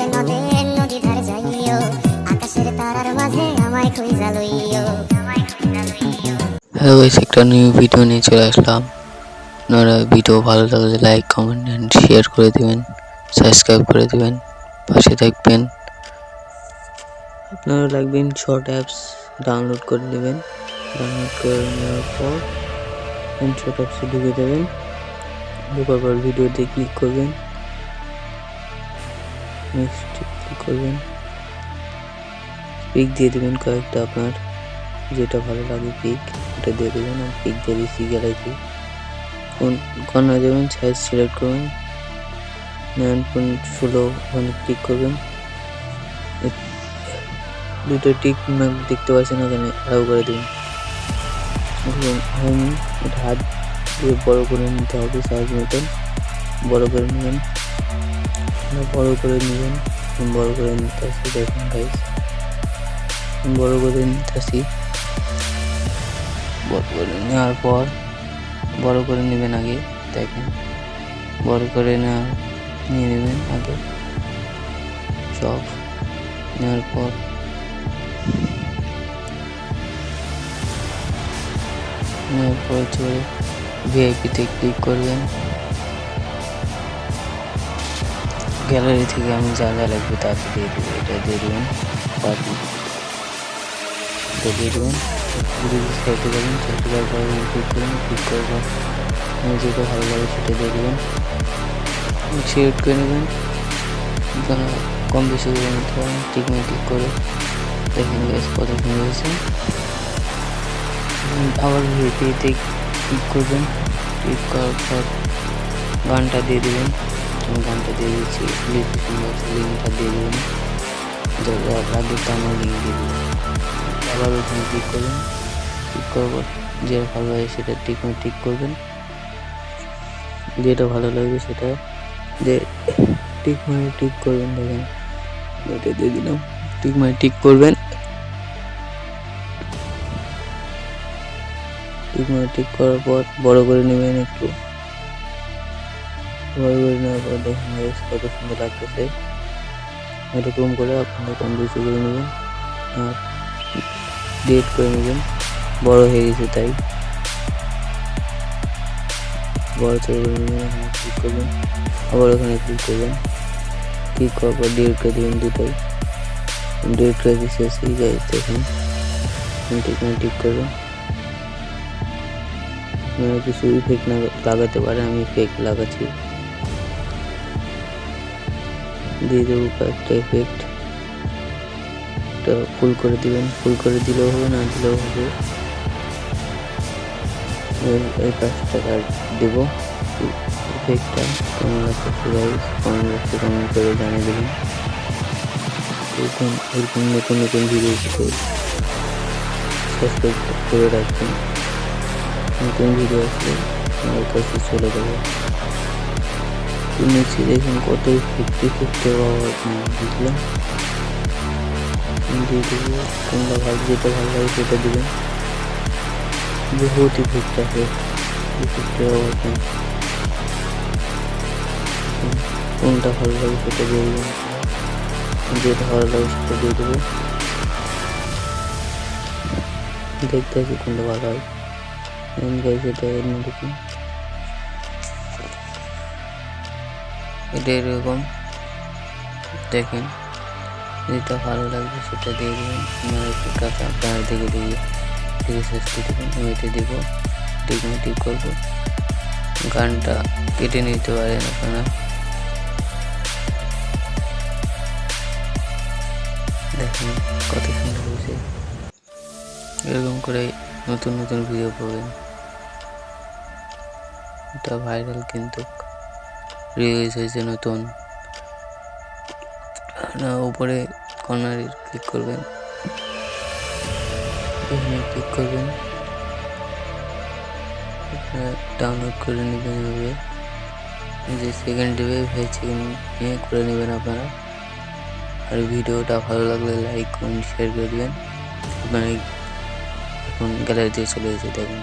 নীল নদের নদী ধার যাইও, আকাশের তারার মাঝে আমায় খুঁজা লইও। হ্যালো গাইস একটা নিউ ভিডিও নিয়ে চলে আসলাম। আপনারা ভিডিও ভালো লাগলে লাইক কমেন্ট অ্যান্ড শেয়ার করে দেবেন সাবস্ক্রাইব করে দেবেন, পাশে থাকবেন। আপনারা লাগবেন শর্ট অ্যাপস ডাউনলোড করে নেবেন ডাউনলোড করে নেওয়ার পর শর্ট অ্যাপসে ঢুকে দেবেন ঢোকার পর ভিডিওতে ক্লিক করবেন। নেক্সট ক্লিক করবেন। পিক দিয়ে দেবেন কয়েকটা আপনার। যেটা ভালো লাগে পিক, ওটা দিয়ে দেবেন আর পিক দিয়ে দিচ্ছি গ্যালারিতে। কোন কর্নার যাবেন? সাইজ সিলেক্ট করবেন। নাইন পয়েন্ট ষোলো ওখানে ক্লিক করবেন। দুটো টিক মার্ক দেখতে পাচ্ছেন ওখানে অ্যালাউ করে দেবেন। হোম এটা হাত দিয়ে বড় করে নিতে হবে সাইজ মতন। বড় করে নেবেন। বড় করে নেবেন বড় করে নিতে আসি দেখুন গাইস বড় করে নিতে আসি বড় করে নেওয়ার পর, বড় করে নেবেন আগে, দেখেন। বড় করে নেওয়া নিয়ে নেবেন আগে। সব নেওয়ার পর। নেওয়ার পর চলে ভিআইপিতে ক্লিক করবেন। গ্যালারি থেকে আমি যা যা লাগবে তা দিয়ে দেবো। এটা দিয়ে দেবেন এটা দিয়ে দেবেন করতে পারেন করতে দেওয়ার পর ক্লিক করুন ক্লিক করার পর যেটা ভালো লাগে সেটা দিয়ে দেবেন সিলেক্ট করে নেবেন। এখানে কম বেশি করে নিতে পারেন, ঠিক না ঠিক করে দেখেন গ্যাস কত সুন্দর হয়েছে আবার ভিডিওতে ক্লিক করবেন। ক্লিক করার পর গানটা দিয়ে দেবেন। গানটা দিয়ে দিচ্ছি বক্সে লিঙ্কটা দিয়ে দেবেন লাগে আমার লিঙ্ক দিয়ে দেবেন আবার ওখানে ক্লিক করবেন ক্লিক পর যেটা ভালো লাগে সেটা ঠিক ঠিক করবেন। যেটা ভালো লাগবে সেটা যে টিক মানে টিক করবেন, দেখেন। এটা দিয়ে দিলাম টিক মানে টিক করবেন। টিক মানে টিক করার পর বড় করে নেবেন একটু। পর কত সুন্দর লাগতেছে। এরকম করে আপনারা কম বেশি করে নেবেন। আর ডিলিট করে নেবেন। বড় হয়ে গেছে তাই। বড় ছোট করে নেবেন, এখানে ক্লিক করবেন। আবার ওখানে ক্লিক করবেন। ক্লিক করার পর ডিলিট করে দেবেন দুটাই। ডিলিট করে দিচ্ছে সেই গাইজ দেখুন। ঠিক না ঠিক করবেন। কিছু ইফেক্ট লাগাতে পারেন, আমি ইফেক্ট লাগাচ্ছি। দিয়ে দেবো কয়েকটা ইফেক্ট এটা ফুল করে দিবেন, ফুল করে দিলেও হবে, না দিলেও হবে। এই- কাজটা আর দেবো। ইফেক্টটা কেমন লাগছে গাইজ কমেন্ট বক্সে কমেন্ট করে জানিয়ে দেবেন। এরকম এরকম নতুন নতুন ভিডিও সাবস্ক্রাইব করে রাখবেন। নতুন ভিডিও আসলে আমার কাছে চলে যাবে। নিচে দেখুন কত ফিফটি ফিফটি বুঝলাম। দিয়ে দেবো কোনটা ভালো, যেটা ভালো লাগে সেটা দেবেন বহুত ইফেক্ট আছে। অভাব কোনটা ভালো লাগে সেটা দেবেন যেটা ভালো লাগে সেটা দিয়ে দেবো। দেখতে আছি কোনটা ভালো হয়। গাইজ এটা এরকম এটা এরকম। দেখেন, যেটা ভালো লাগবে সেটা দিয়ে দেবেন। আমার একটু টাকা আপনার দিকে দিয়ে দেখে শেষটি দেবেন এতে দেবো ঠিক ঠিক করব। গানটা কেটে নিতে পারেন আপনারা। দেখেন কত সুন্দর হয়েছে। এরকম করে নতুন নতুন ভিডিও পাবেন এটা ভাইরাল কিন্তু। রিলিজ হয়েছে নতুন। না, উপরে কর্নারে ক্লিক করবেন। এখানে ক্লিক করবেন। ডাউনলোড করে নেবেন এভাবে। যে সেকেন্ড ভাই সেকেন্ড নিয়ে করে নেবেন আপনারা। আর ভিডিওটা ভালো লাগলে লাইক কমেন্ট শেয়ার করে দেবেন। আপনারা এখন গ্যালারিতে চলে এসে দেখুন।